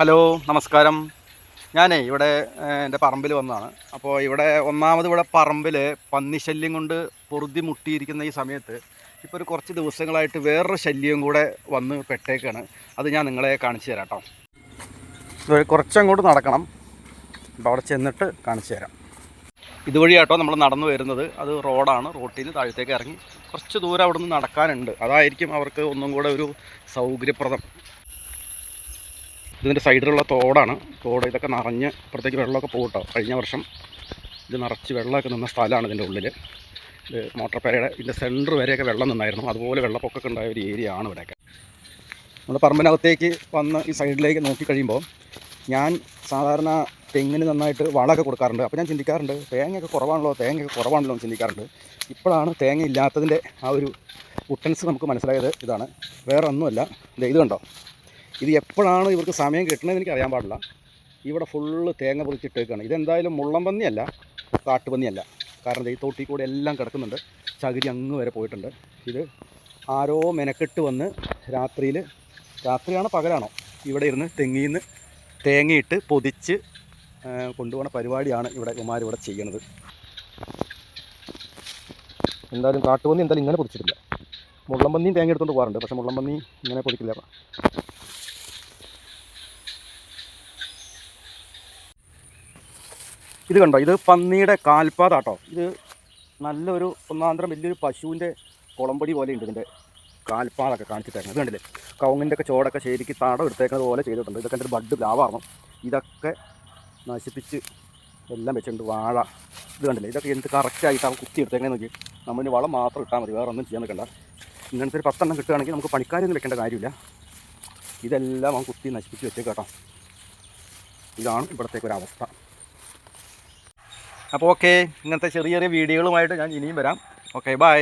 Hello നമസ്കാരം. ഞാനേ ഇവിടെ എന്റെ പറമ്പിൽ വന്നതാണ്. അപ്പോൾ ഇവിടെ ഒന്നാമത് ഇവിടെ പറമ്പിൽ പന്നിശല്യം കൊണ്ട് പൊറുതി മുട്ടിയിരിക്കുന്ന ഈ സമയത്ത് ഇപ്പോൾ ഒരു കുറച്ച് ദിവസങ്ങളായിട്ട് വേറൊരു ശല്യവും കൂടെ വന്ന് പെട്ടേക്കാണ്. അത് ഞാൻ നിങ്ങളെ കാണിച്ചു തരാം കേട്ടോ. കുറച്ചങ്ങോട്ട് നടക്കണം. അപ്പോൾ അവിടെ ചെന്നിട്ട് കാണിച്ചു തരാം. ഇതുവഴിയാട്ടോ നമ്മൾ നടന്നു വരുന്നത്. അത് റോഡാണ്. റോട്ടിൽ നിന്ന് താഴത്തേക്ക് ഇറങ്ങി കുറച്ച് ദൂരം അവിടെ നിന്ന് നടക്കാനുണ്ട്. അതായിരിക്കും അവർക്ക് ഒന്നും കൂടെ ഒരു സൗകര്യപ്രദം. ഇതിന്റെ സൈഡിലുള്ള തോടാണ്. തോട് ഇതൊക്കെ നിറഞ്ഞ് അപ്പുറത്തേക്ക് വെള്ളമൊക്കെ പോകട്ടോ കഴിഞ്ഞ വർഷം ഇത് നിറച്ച് വെള്ളമൊക്കെ നിന്ന സ്ഥലമാണ് ഇതിന്റെ ഉള്ളിൽ ഇത് മോട്ടോർ പേരയുടെ ഇതിന്റെ സെന്റർ വരെയൊക്കെ വെള്ളം നിന്നായിരുന്നു. അതുപോലെ വെള്ളപ്പൊക്കമൊക്കെ ഉണ്ടായ ഒരു ഏരിയ ആണ് ഇവിടെയൊക്കെ. നമ്മൾ പറമ്പിനകത്തേക്ക് വന്ന് ഈ സൈഡിലേക്ക് നോക്കി കഴിയുമ്പോൾ ഞാൻ സാധാരണ തെങ്ങിന് നന്നായിട്ട് വളമൊക്കെ കൊടുക്കാറുണ്ട്. അപ്പോൾ ഞാൻ ചിന്തിക്കാറുണ്ട് തേങ്ങയൊക്കെ കുറവാണല്ലോ തേങ്ങയൊക്കെ കുറവാണല്ലോ എന്ന് ചിന്തിക്കാറുണ്ട്. ഇപ്പോഴാണ് തേങ്ങ ഇല്ലാത്തതിന്റെ ആ ഒരു ഉട്ടൻസ് നമുക്ക് മനസ്സിലായത് ഇതാണ്. വേറെ ഒന്നുമല്ല ഇത് കണ്ടോ? ഇത് എപ്പോഴാണ് ഇവർക്ക് സമയം കിട്ടണതെന്ന് എനിക്ക് അറിയാൻ പാടില്ല. ഇവിടെ ഫുള്ള് തേങ്ങ പൊതിച്ചിട്ടേക്കാണ്. ഇതെന്തായാലും മുള്ളംപന്നിയല്ല കാട്ടുപന്നിയല്ല കാരണം ഈ തോട്ടിൽ കൂടെ എല്ലാം കിടക്കുന്നുണ്ട്. ചകിരി അങ്ങ് വരെ പോയിട്ടുണ്ട്. ഇത് ആരോ മെനക്കെട്ട് വന്ന് രാത്രിയിൽ രാത്രിയാണോ പകലാണോ? ഇവിടെ ഇരുന്ന് തെങ്ങിൽ നിന്ന് തേങ്ങയിട്ട് പൊതിച്ച് കൊണ്ടുപോകുന്ന പരിപാടിയാണ് ഇവിടെ കുമാർ ഇവിടെ ചെയ്യണത്. എന്തായാലും കാട്ടുപന്നി എന്തായാലും ഇങ്ങനെ പൊതിച്ചിട്ടില്ല. മുള്ളംപന്നിയും തേങ്ങ എടുത്തുകൊണ്ട് പോകാറുണ്ട്. പക്ഷേ മുള്ളംപന്നി ഇങ്ങനെ പൊതിക്കില്ല. ഇത് കണ്ടോ? ഇത് പന്നിയുടെ കാൽപാതാട്ടോ ഇത് നല്ലൊരു ഒന്നാന്തരം വലിയൊരു പശുവിന്റെ കുളമ്പടി പോലെ ഉണ്ട് ഇതിന്റെ കാൽപ്പാതൊക്കെ തരണം ഇത് കണ്ടില്ലേ? കവുങ്ങിന്റെ ഒക്കെ ചോടൊക്കെ ശരിക്ക് തടം എടുത്തേക്കുന്നത് പോലെ ചെയ്തിട്ടുണ്ട്. ഇതൊക്കെ എന്റെ ബഡ് ലാവാറണം ഇതൊക്കെ നശിപ്പിച്ച് എല്ലാം വെച്ചിട്ടുണ്ട്. വാഴ. ഇത് കണ്ടില്ലേ? ഇതൊക്കെ എന്ത് കറക്റ്റായിട്ട് അവൻ കുത്തി എടുത്തേക്കാൻ നോക്കി നമ്മളിന് വളം മാത്രം ഇട്ടാൽ മതി. വേറെ ഒന്നും ചെയ്യാൻ നിൽക്കണ്ട. ഇങ്ങനത്തെ ഒരു പത്തെണ്ണം കിട്ടുകയാണെങ്കിൽ നമുക്ക് പണിക്കാരൊന്നും വെക്കേണ്ട കാര്യമില്ല. ഇതെല്ലാം അവൻ കുത്തി നശിപ്പിച്ച് വെച്ചേക്കാട്ടോ ഇതാണ് ഇവിടത്തേക്കൊരവസ്ഥ അപ്പോൾ ഓക്കെ ഇങ്ങനത്തെ ചെറിയ ചെറിയ വീഡിയോകളുമായിട്ട് ഞാൻ ഇനിയും വരാം. Okay bye